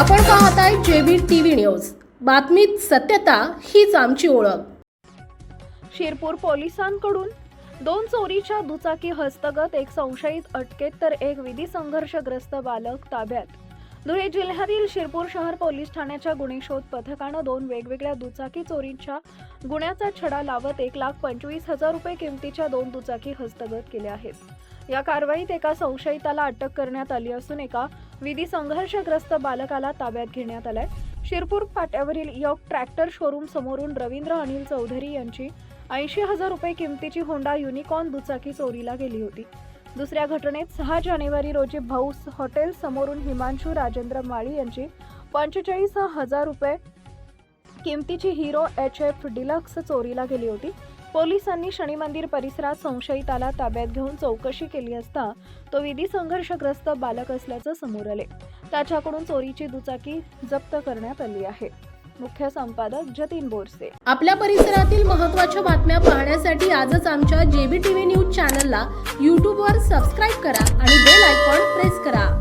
आपण पाहत आहे जेबी टीव्ही न्यूज. बातमीत सत्यता हीच आमची ओळख. शिरपूर पोलिसांकडून दोन चोरीच्या दुचाकी हस्तगत एक संशयित अटकेत तर एक विधी संघर्षग्रस्त बालक ताब्यात. धुळे जिल्ह्यातील शिरपूर शहर पोलीस ठाण्याच्या गुन्हे शोध पथकानं दोन वेगवेगळ्या दुचाकी चोरींच्या गुन्ह्याचा छडा लावत एक लाख पंचवीस हजार रुपये किमतीच्या दोन दुचाकी हस्तगत केल्या आहेत. या कारवाईत एका संशयिताला अटक करण्यात आली असून एका विधी संघर्षग्रस्त बालकाला ताब्यात घेण्यात आलाय. शिरपूर फाट्यावरील यॉक ट्रॅक्टर शोरूम समोरून रवींद्र अनिल चौधरी यांची ऐंशी हजार रुपये किमतीची होंडा युनिकॉर्न दुचाकी चोरीला गेली होती. दुसऱ्या घटनेत सहा जानेवारी रोजी भाऊस हॉटेल समोरून हिमांशू राजेंद्र माळी यांची पंचेचाळीस हजार रुपये किमतीची हिरो एच एफ डिलक्स चोरीला गेली होती. पोलिसांनी शनी मंदिर परिसरात संशयिताला ताब्यात घेऊन चौकशी केली असता तो विधी संघर्षग्रस्त बालक असल्याचं समोर आले. त्याच्याकडून चोरीची दुचाकी जप्त करण्यात आली आहे. मुख्य संपादक जतीन बोरसे. आपल्या परिसरातील महत्त्वाच्या बातम्या पाहण्यासाठी आजच आमच्या जेबी टीव्ही न्यूज चॅनलला यूट्यूबवर सबस्क्राईब करा आणि बेल आयकॉन प्रेस करा.